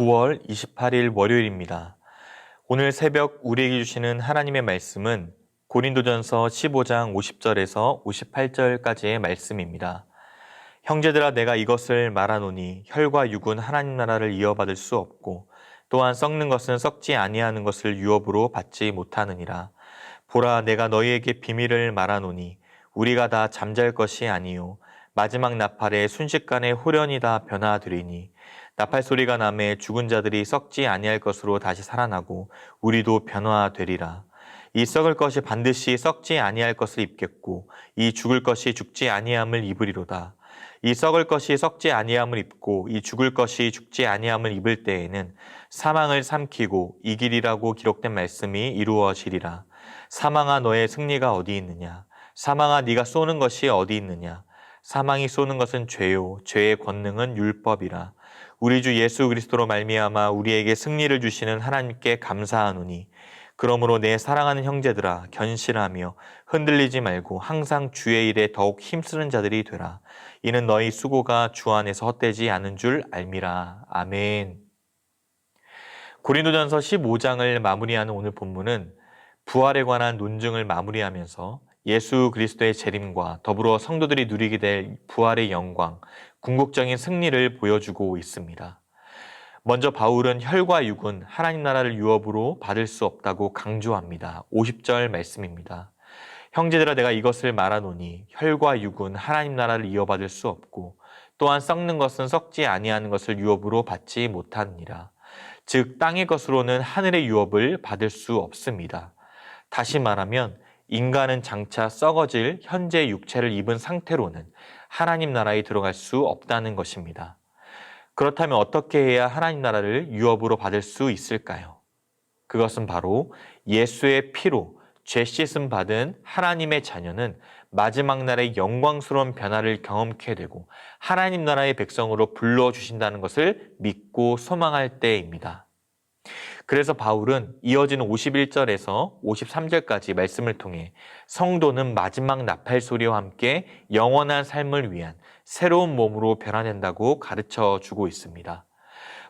9월 28일 월요일입니다. 오늘 새벽 우리에게 주시는 하나님의 말씀은 고린도전서 15장 50절에서 58절까지의 말씀입니다. 형제들아 내가 이것을 말하노니 혈과 육은 하나님 나라를 이어받을 수 없고 또한 썩는 것은 썩지 아니하는 것을 유업으로 받지 못하느니라. 보라 내가 너희에게 비밀을 말하노니 우리가 다 잠잘 것이 아니요 마지막 나팔에 순식간에 후련이 다 변화되리니 나팔 소리가 남에 죽은 자들이 썩지 아니할 것으로 다시 살아나고 우리도 변화되리라. 이 썩을 것이 반드시 썩지 아니할 것을 입겠고 이 죽을 것이 죽지 아니함을 입으리로다. 이 썩을 것이 썩지 아니함을 입고 이 죽을 것이 죽지 아니함을 입을 때에는 사망을 삼키고 이길이라고 기록된 말씀이 이루어지리라. 사망아 너의 승리가 어디 있느냐? 사망아 네가 쏘는 것이 어디 있느냐? 사망이 쏘는 것은 죄요 죄의 권능은 율법이라. 우리 주 예수 그리스도로 말미암아 우리에게 승리를 주시는 하나님께 감사하노니 그러므로 내 사랑하는 형제들아 견실하며 흔들리지 말고 항상 주의 일에 더욱 힘쓰는 자들이 되라. 이는 너희 수고가 주 안에서 헛되지 않은 줄 알미라. 아멘. 고린도전서 15장을 마무리하는 오늘 본문은 부활에 관한 논증을 마무리하면서 예수 그리스도의 재림과 더불어 성도들이 누리게 될 부활의 영광, 궁극적인 승리를 보여주고 있습니다. 먼저 바울은 혈과 육은 하나님 나라를 유업으로 받을 수 없다고 강조합니다. 50절 말씀입니다. 형제들아 내가 이것을 말하노니 혈과 육은 하나님 나라를 이어받을 수 없고 또한 썩는 것은 썩지 아니하는 것을 유업으로 받지 못하느니라. 즉 땅의 것으로는 하늘의 유업을 받을 수 없습니다. 다시 말하면 인간은 장차 썩어질 현재 육체를 입은 상태로는 하나님 나라에 들어갈 수 없다는 것입니다. 그렇다면 어떻게 해야 하나님 나라를 유업으로 받을 수 있을까요? 그것은 바로 예수의 피로 죄 씻음 받은 하나님의 자녀는 마지막 날의 영광스러운 변화를 경험케 되고 하나님 나라의 백성으로 불러 주신다는 것을 믿고 소망할 때입니다. 그래서 바울은 이어지는 51절에서 53절까지 말씀을 통해 성도는 마지막 나팔 소리와 함께 영원한 삶을 위한 새로운 몸으로 변화된다고 가르쳐 주고 있습니다.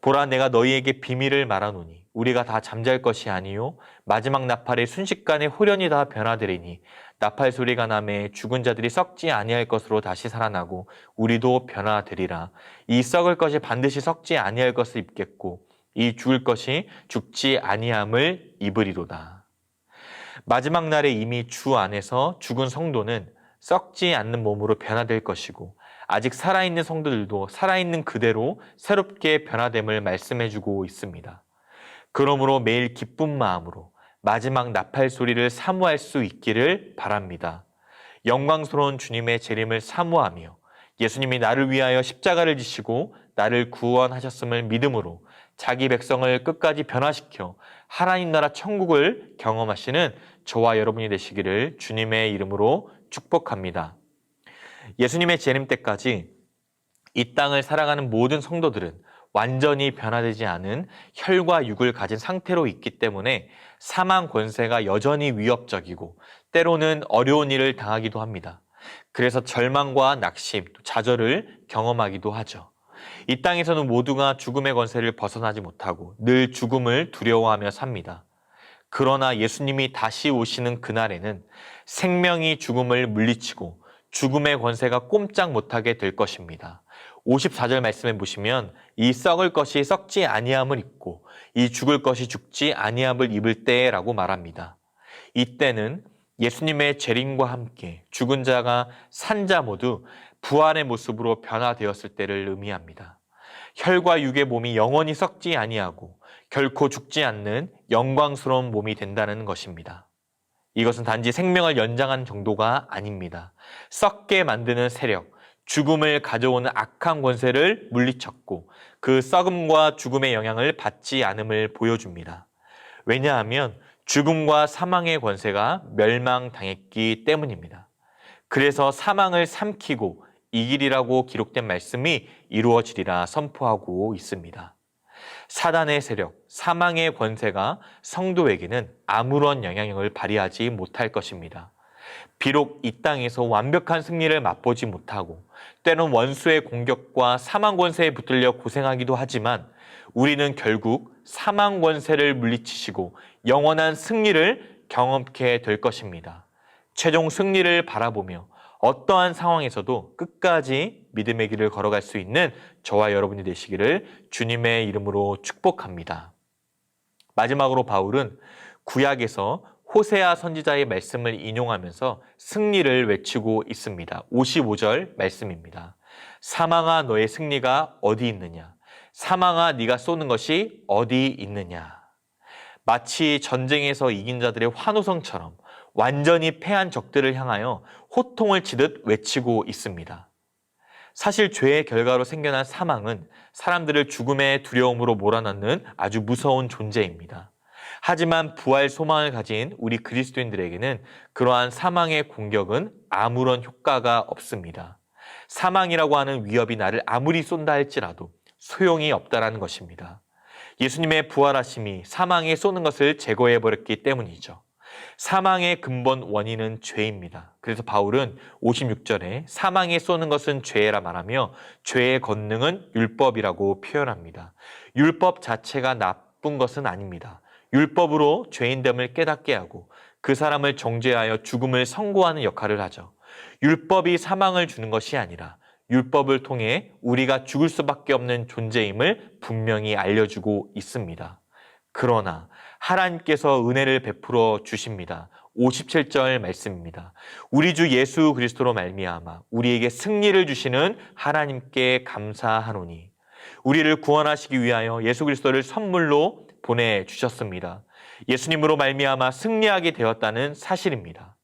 보라 내가 너희에게 비밀을 말하노니 우리가 다 잠잘 것이 아니요 마지막 나팔의 순식간에 호련이 다 변화되리니 나팔 소리가 남에 죽은 자들이 썩지 아니할 것으로 다시 살아나고 우리도 변화되리라 이 썩을 것이 반드시 썩지 아니할 것을 입겠고 이 죽을 것이 죽지 아니함을 입으리로다. 마지막 날에 이미 주 안에서 죽은 성도는 썩지 않는 몸으로 변화될 것이고 아직 살아있는 성도들도 살아있는 그대로 새롭게 변화됨을 말씀해주고 있습니다. 그러므로 매일 기쁜 마음으로 마지막 나팔 소리를 사모할 수 있기를 바랍니다. 영광스러운 주님의 재림을 사모하며 예수님이 나를 위하여 십자가를 지시고 나를 구원하셨음을 믿음으로 자기 백성을 끝까지 변화시켜 하나님 나라 천국을 경험하시는 저와 여러분이 되시기를 주님의 이름으로 축복합니다. 예수님의 재림 때까지 이 땅을 살아가는 모든 성도들은 완전히 변화되지 않은 혈과 육을 가진 상태로 있기 때문에 사망 권세가 여전히 위협적이고 때로는 어려운 일을 당하기도 합니다. 그래서 절망과 낙심, 좌절을 경험하기도 하죠. 이 땅에서는 모두가 죽음의 권세를 벗어나지 못하고 늘 죽음을 두려워하며 삽니다. 그러나 예수님이 다시 오시는 그날에는 생명이 죽음을 물리치고 죽음의 권세가 꼼짝 못하게 될 것입니다. 54절 말씀에 보시면 이 썩을 것이 썩지 아니함을 입고 이 죽을 것이 죽지 아니함을 입을 때라고 말합니다. 이때는 예수님의 재림과 함께 죽은 자가 산 자 모두 부활의 모습으로 변화되었을 때를 의미합니다. 혈과 육의 몸이 영원히 썩지 아니하고 결코 죽지 않는 영광스러운 몸이 된다는 것입니다. 이것은 단지 생명을 연장한 정도가 아닙니다. 썩게 만드는 세력, 죽음을 가져오는 악한 권세를 물리쳤고 그 썩음과 죽음의 영향을 받지 않음을 보여줍니다. 왜냐하면 죽음과 사망의 권세가 멸망당했기 때문입니다. 그래서 사망을 삼키고 이 길이라고 기록된 말씀이 이루어지리라 선포하고 있습니다. 사단의 세력, 사망의 권세가 성도에게는 아무런 영향력을 발휘하지 못할 것입니다. 비록 이 땅에서 완벽한 승리를 맛보지 못하고 때론 원수의 공격과 사망 권세에 붙들려 고생하기도 하지만 우리는 결국 사망 권세를 물리치시고 영원한 승리를 경험케 될 것입니다. 최종 승리를 바라보며 어떠한 상황에서도 끝까지 믿음의 길을 걸어갈 수 있는 저와 여러분이 되시기를 주님의 이름으로 축복합니다. 마지막으로 바울은 구약에서 호세아 선지자의 말씀을 인용하면서 승리를 외치고 있습니다. 55절 말씀입니다. 사망아 너의 승리가 어디 있느냐? 사망아 네가 쏘는 것이 어디 있느냐? 마치 전쟁에서 이긴 자들의 환호성처럼 완전히 패한 적들을 향하여 호통을 치듯 외치고 있습니다. 사실 죄의 결과로 생겨난 사망은 사람들을 죽음의 두려움으로 몰아넣는 아주 무서운 존재입니다. 하지만 부활 소망을 가진 우리 그리스도인들에게는 그러한 사망의 공격은 아무런 효과가 없습니다. 사망이라고 하는 위협이 나를 아무리 쏜다 할지라도 소용이 없다라는 것입니다. 예수님의 부활하심이 사망에 쏘는 것을 제거해 버렸기 때문이죠. 사망의 근본 원인은 죄입니다. 그래서 바울은 56절에 사망에 쏘는 것은 죄라 말하며 죄의 권능은 율법이라고 표현합니다. 율법 자체가 나쁜 것은 아닙니다. 율법으로 죄인됨을 깨닫게 하고 그 사람을 정죄하여 죽음을 선고하는 역할을 하죠. 율법이 사망을 주는 것이 아니라 율법을 통해 우리가 죽을 수밖에 없는 존재임을 분명히 알려주고 있습니다. 그러나 하나님께서 은혜를 베풀어 주십니다. 57절 말씀입니다. 우리 주 예수 그리스도로 말미암아 우리에게 승리를 주시는 하나님께 감사하노니 우리를 구원하시기 위하여 예수 그리스도를 선물로 보내 주셨습니다. 예수님으로 말미암아 승리하게 되었다는 사실입니다.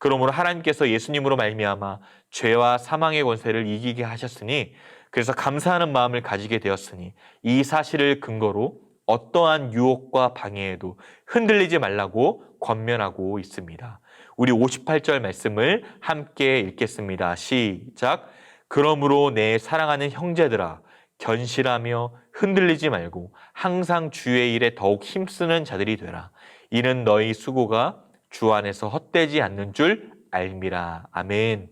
그러므로 하나님께서 예수님으로 말미암아 죄와 사망의 권세를 이기게 하셨으니 그래서 감사하는 마음을 가지게 되었으니 이 사실을 근거로 어떠한 유혹과 방해에도 흔들리지 말라고 권면하고 있습니다. 우리 58절 말씀을 함께 읽겠습니다. 시작. 그러므로 내 사랑하는 형제들아 견실하며 흔들리지 말고 항상 주의 일에 더욱 힘쓰는 자들이 되라. 이는 너희 수고가 주 안에서 헛되지 않는 줄 알미라. 아멘.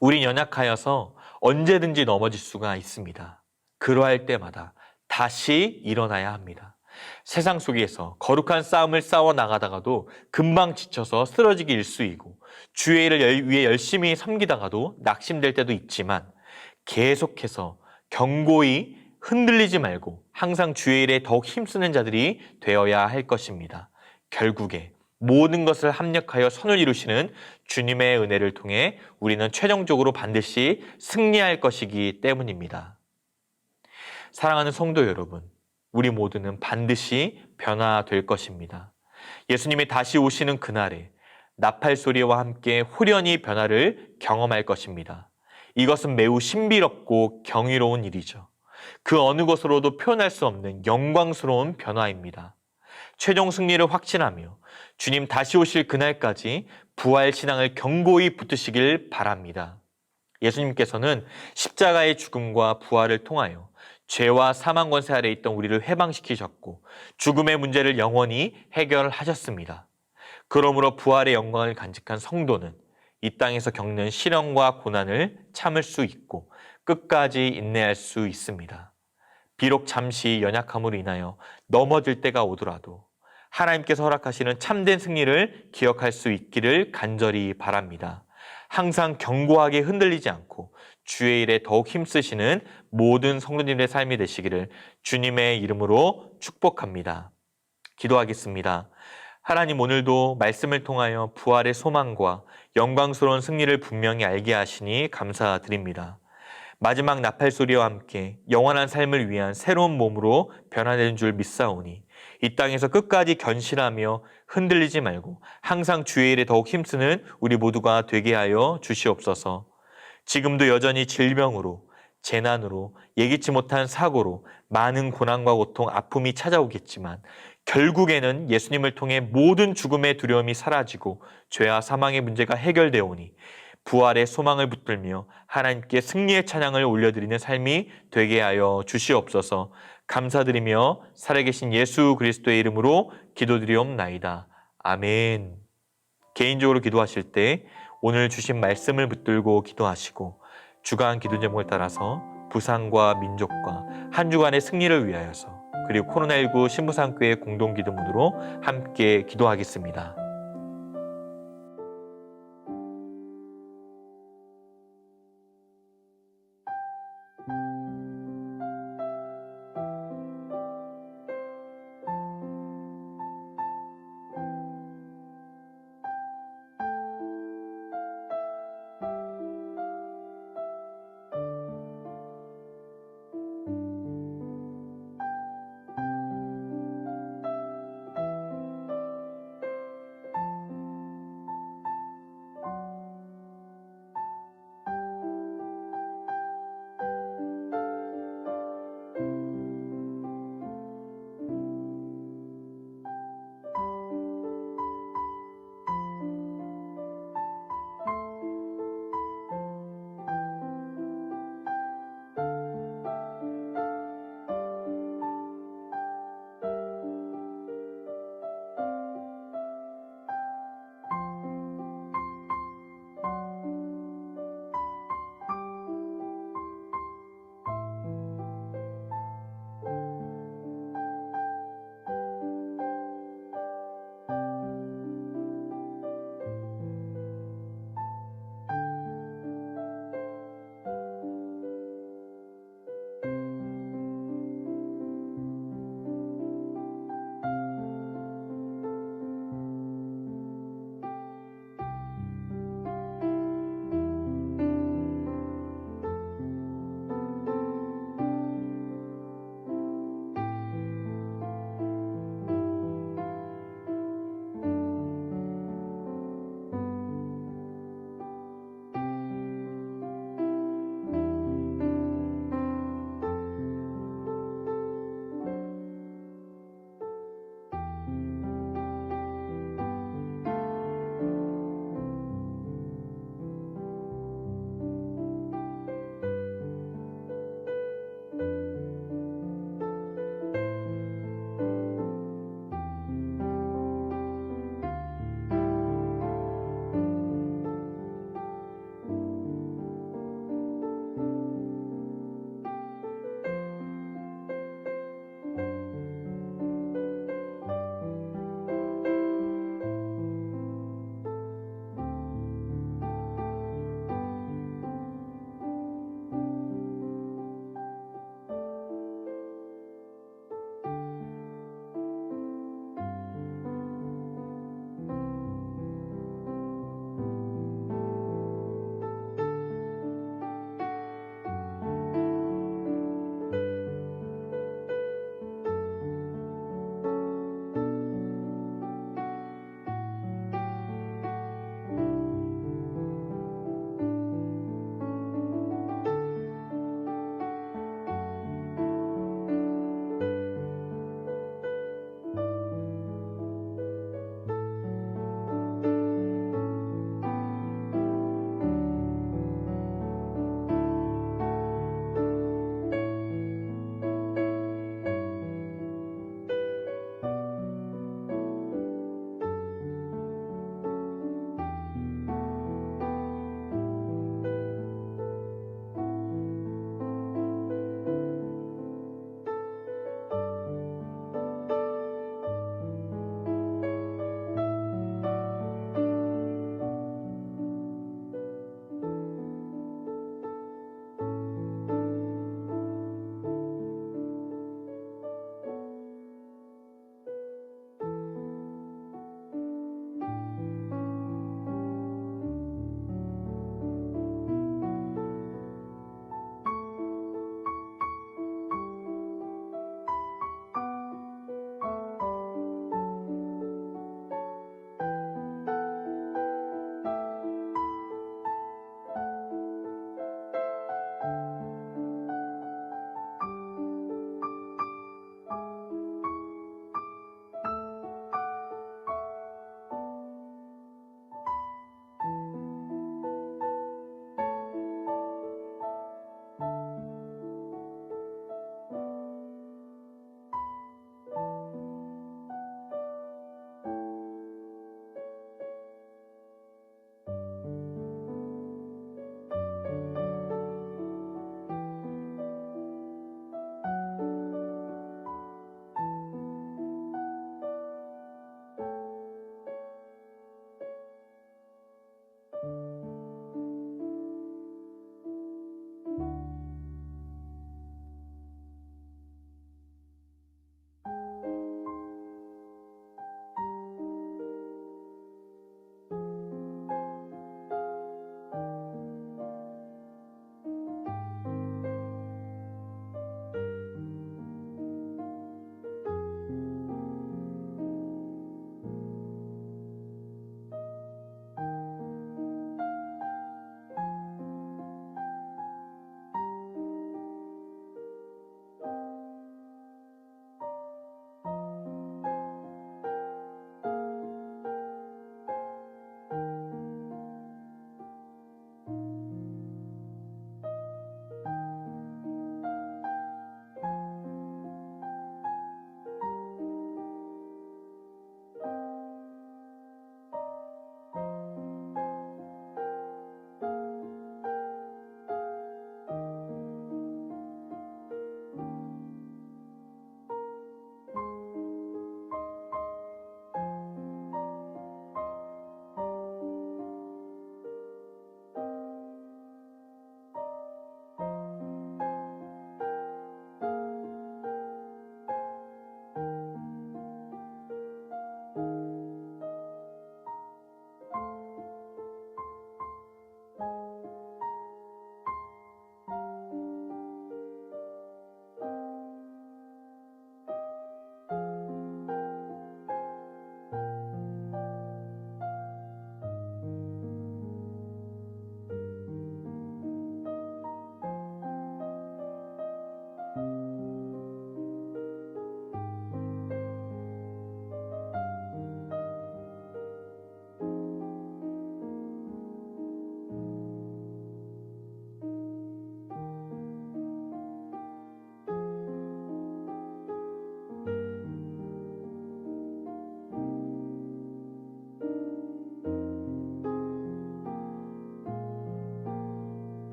우린 연약하여서 언제든지 넘어질 수가 있습니다. 그러할 때마다 다시 일어나야 합니다. 세상 속에서 거룩한 싸움을 싸워 나가다가도 금방 지쳐서 쓰러지기 일쑤이고 주의 일을 위해 열심히 섬기다가도 낙심될 때도 있지만 계속해서 경고히 흔들리지 말고 항상 주의 일에 더욱 힘쓰는 자들이 되어야 할 것입니다. 결국에 모든 것을 합력하여 선을 이루시는 주님의 은혜를 통해 우리는 최종적으로 반드시 승리할 것이기 때문입니다. 사랑하는 성도 여러분, 우리 모두는 반드시 변화될 것입니다. 예수님이 다시 오시는 그날에 나팔 소리와 함께 후련히 변화를 경험할 것입니다. 이것은 매우 신비롭고 경이로운 일이죠. 그 어느 것으로도 표현할 수 없는 영광스러운 변화입니다. 최종 승리를 확신하며 주님 다시 오실 그날까지 부활 신앙을 견고히 붙으시길 바랍니다. 예수님께서는 십자가의 죽음과 부활을 통하여 죄와 사망 권세 아래 있던 우리를 해방시키셨고 죽음의 문제를 영원히 해결하셨습니다. 그러므로 부활의 영광을 간직한 성도는 이 땅에서 겪는 시련과 고난을 참을 수 있고 끝까지 인내할 수 있습니다. 비록 잠시 연약함으로 인하여 넘어질 때가 오더라도 하나님께서 허락하시는 참된 승리를 기억할 수 있기를 간절히 바랍니다. 항상 견고하게 흔들리지 않고 주의 일에 더욱 힘쓰시는 모든 성도님의 삶이 되시기를 주님의 이름으로 축복합니다. 기도하겠습니다. 하나님 오늘도 말씀을 통하여 부활의 소망과 영광스러운 승리를 분명히 알게 하시니 감사드립니다. 마지막 나팔 소리와 함께 영원한 삶을 위한 새로운 몸으로 변화되는 줄 믿사오니 이 땅에서 끝까지 견실하며 흔들리지 말고 항상 주의 일에 더욱 힘쓰는 우리 모두가 되게 하여 주시옵소서. 지금도 여전히 질병으로 재난으로 예기치 못한 사고로 많은 고난과 고통, 아픔이 찾아오겠지만 결국에는 예수님을 통해 모든 죽음의 두려움이 사라지고 죄와 사망의 문제가 해결되어 오니 부활의 소망을 붙들며 하나님께 승리의 찬양을 올려드리는 삶이 되게 하여 주시옵소서 감사드리며 살아계신 예수 그리스도의 이름으로 기도드리옵나이다. 아멘. 개인적으로 기도하실 때 오늘 주신 말씀을 붙들고 기도하시고 주간 기도 제목을 따라서 부산과 민족과 한 주간의 승리를 위하여서 그리고 코로나19 신부상교회 공동 기도문으로 함께 기도하겠습니다.